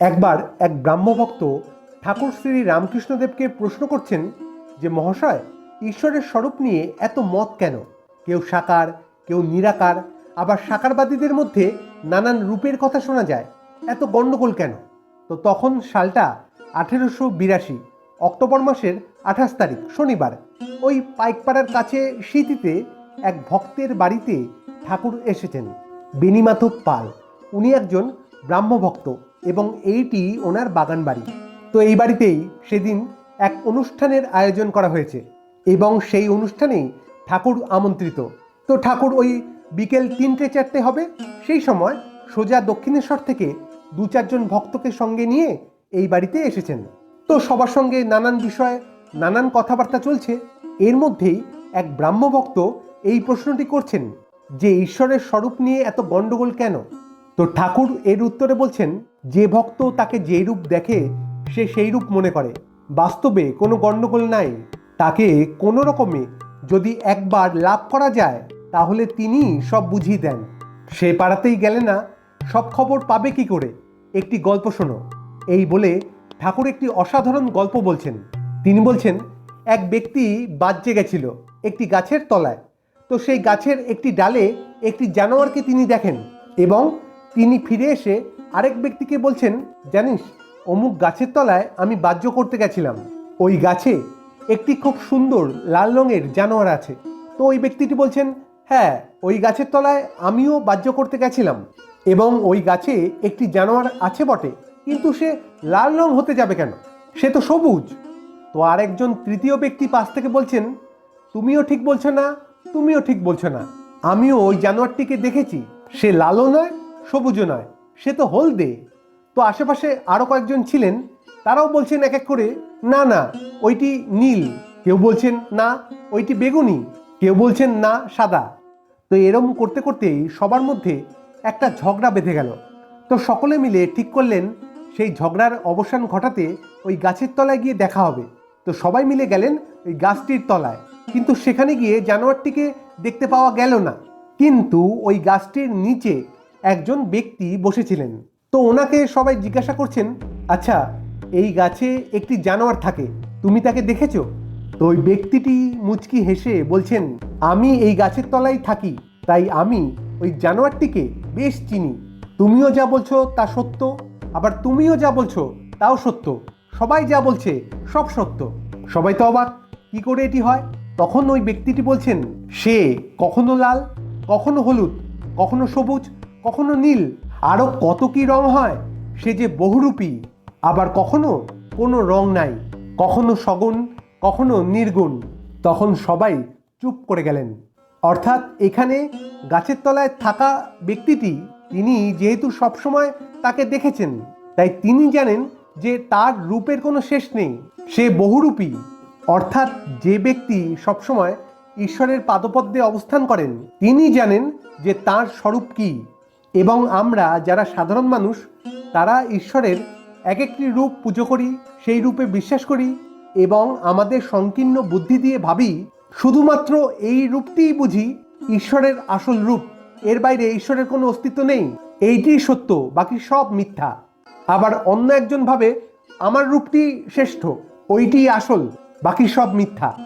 একবার এক ব্রাহ্মভক্ত ঠাকুর শ্রী রামকৃষ্ণদেবকে প্রশ্ন করছেন যে, মহাশয়, ঈশ্বরের স্বরূপ নিয়ে এত মত কেন? কেউ সাকার, কেউ নিরাকার, আবার সাকারবাদীদের মধ্যে নানান রূপের কথা শোনা যায়। এত গণ্ডগোল কেন? তো তখন সালটা আঠেরোশো বিরাশি, অক্টোবর মাসের আঠাশ তারিখ, শনিবার, ওই পাইকপাড়ার কাছে স্মৃতিতে এক ভক্তের বাড়িতে ঠাকুর এসেছেন বেনিমাধব পাল। উনি একজন ব্রাহ্মভক্ত। এবং এইটি ওনার বাগান বাড়ি। তো এই বাড়িতেই সেদিন এক অনুষ্ঠানের আয়োজন করা হয়েছে এবং সেই অনুষ্ঠানেই ঠাকুর আমন্ত্রিত। তো ঠাকুর ওই বিকেল তিনটে চারটে হবে, সেই সময় সোজা দক্ষিণেশ্বর থেকে দু চারজন ভক্তকে সঙ্গে নিয়ে এই বাড়িতে এসেছেন। তো সবার সঙ্গে নানান বিষয়ে নানান কথাবার্তা চলছে। এর মধ্যেই এক ব্রাহ্মভক্ত এই প্রশ্নটি করছেন যে ঈশ্বরের স্বরূপ নিয়ে এত গণ্ডগোল কেন? তো ঠাকুর এর উত্তরে বলছেন যে ভক্ত তাকে যেই রূপ দেখে, সে সেই রূপ মনে করে। বাস্তবে কোনো গণ্ডগোল নাই। তাকে কোনো রকমে যদি একবার লাভ করা যায়, তাহলে তিনি সব বুঝিয়ে দেন। সে পাড়াতেই গেলে না, সব খবর পাবে কি করে? একটি গল্প শোনো। এই বলে ঠাকুর একটি অসাধারণ গল্প বলছেন। তিনি বলছেন, এক ব্যক্তি বাজ্যে গেছিল, একটি গাছের তলায়। তো সেই গাছের একটি ডালে একটি জানোয়ারকে তিনি দেখেন এবং তিনি ফিরে এসে আরেক ব্যক্তিকে বলছেন, জানিস, অমুক গাছের তলায় আমি বাহ্য করতে গেছিলাম। ওই গাছে একটি খুব সুন্দর লাল রঙের জানোয়ার আছে। তো ওই ব্যক্তিটি বলছেন হ্যাঁ ওই গাছের তলায় আমিও বাহ্য করতে গেছিলাম এবং ওই গাছে একটি জানোয়ার আছে বটে, কিন্তু সে লাল রং হতে যাবে কেন? সে তো সবুজ। তো আরেকজন তৃতীয় ব্যক্তি পাশ থেকে বলছেন, তুমিও ঠিক বলছো না, তুমিও ঠিক বলছো না। আমিও ওই জানোয়ারটিকে দেখেছি। সে লালও নয়, সবুজও নয়। সে তো হলদে। তো আশেপাশে আরও কয়েকজন ছিলেন, তারাও বলছেন এক এক করে, না না, ওইটি নীল। কেউ বলছেন, না, ওইটি বেগুনি। কেউ বলছেন, না, সাদা। তো এরম করতে করতেই সবার মধ্যে একটা ঝগড়া বেঁধে গেল। তো সকলে মিলে ঠিক করলেন, সেই ঝগড়ার অবসান ঘটাতে ওই গাছের তলায় গিয়ে দেখা হবে। তো সবাই মিলে গেলেন ওই গাছটির তলায়। কিন্তু সেখানে গিয়ে জানোয়ারটিকে দেখতে পাওয়া গেল না। কিন্তু ওই গাছটির নিচে একজন ব্যক্তি বসেছিলেন। তো ওনাকে সবাই জিজ্ঞাসা করছেন আচ্ছা এই গাছে একটি জানোয়ার থাকে, তুমি তাকে দেখেছ? তো ওই ব্যক্তিটি মুচকি হেসে বলছেন, আমি এই গাছের তলায় থাকি, তাই আমি ওই জানোয়ারটিকে বেশ চিনি। তুমিও যা বলছো তা সত্য, আবার তুমিও যা বলছো তাও সত্য। সবাই যা বলছে সব সত্য। সবাই তো অবাক, কি করে এটি হয়? তখন ওই ব্যক্তিটি বলছেন, সে কখনো লাল, কখনো হলুদ, কখনো সবুজ কখনো নীল আরও কত কি রং হয়, সে যে বহুরূপী, আবার কখনো কোনো রং নাই, কখনো সগুণ, কখনো নির্গুণ, তখন সবাই চুপ করে গেলেন। অর্থাৎ এখানে গাছের তলায় থাকা ব্যক্তিটি, তিনি যেহেতু সবসময় তাকে দেখেছেন, তাই তিনি জানেন যে তার রূপের কোনো শেষ নেই, সে বহুরূপী। অর্থাৎ যে ব্যক্তি সবসময় ঈশ্বরের পাদপদ্মে অবস্থান করেন, তিনি জানেন যে তার স্বরূপ কী। এবং আমরা যারা সাধারণ মানুষ, তারা ঈশ্বরের এক একটি রূপ পুজো করি, সেই রূপে বিশ্বাস করি এবং আমাদের সংকীর্ণ বুদ্ধি দিয়ে ভাবি, শুধুমাত্র এই রূপটিই বুঝি ঈশ্বরের আসল রূপ। এর বাইরে ঈশ্বরের কোনো অস্তিত্ব নেই। এইটি সত্য, বাকি সব মিথ্যা। আবার অন্য একজন ভাবে, আমার রূপটি শ্রেষ্ঠ ওইটি আসল, বাকি সব মিথ্যা।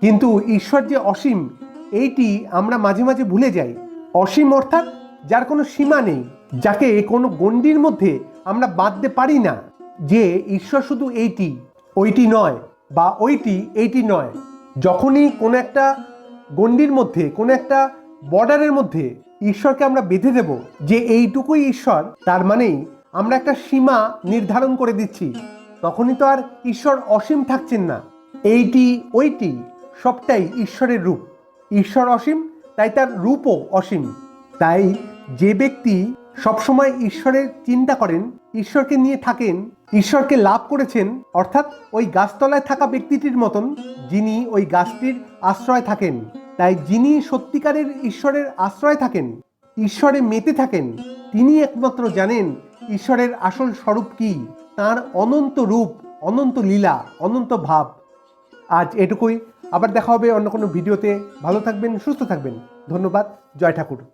কিন্তু ঈশ্বর যে অসীম, এইটি আমরা মাঝে মাঝে ভুলে যাই। অসীম অর্থাৎ যার কোনো সীমা নেই, যাকে কোনো গণ্ডির মধ্যে আমরা বাঁধতে পারি না, যে ঈশ্বর শুধু এইটি, ওইটি নয় বা ওইটি এইটি নয়। যখনই কোনো একটা গণ্ডির মধ্যে, কোনো একটা বর্ডারের মধ্যে ঈশ্বরকে আমরা বেঁধে দেব, যে এইটুকুই ঈশ্বর, তার মানেই আমরা একটা সীমা নির্ধারণ করে দিচ্ছি। তখনই তো আর ঈশ্বর অসীম থাকছেন না। এইটি, ওইটি সবটাই ঈশ্বরের রূপ। ঈশ্বর অসীম, তাই তার রূপও অসীম। তাই যে ব্যক্তি সবসময় ঈশ্বরের চিন্তা করেন, ঈশ্বরকে নিয়ে থাকেন, ঈশ্বরকে লাভ করেছেন, অর্থাৎ ওই গাছতলায় থাকা ব্যক্তিটির মতন যিনি ওই গাছটির আশ্রয় থাকেন, তাই যিনি সত্যিকারের ঈশ্বরের আশ্রয় থাকেন, ঈশ্বরে মেতে থাকেন, তিনি একমাত্র জানেন ঈশ্বরের আসল স্বরূপ কি, তার অনন্ত রূপ, অনন্ত লীলা, অনন্ত ভাব। আজ এটুকুই, আবার দেখা হবে অন্য কোনো ভিডিওতে। ভালো থাকবেন, সুস্থ থাকবেন। ধন্যবাদ, জয় ঠাকুর।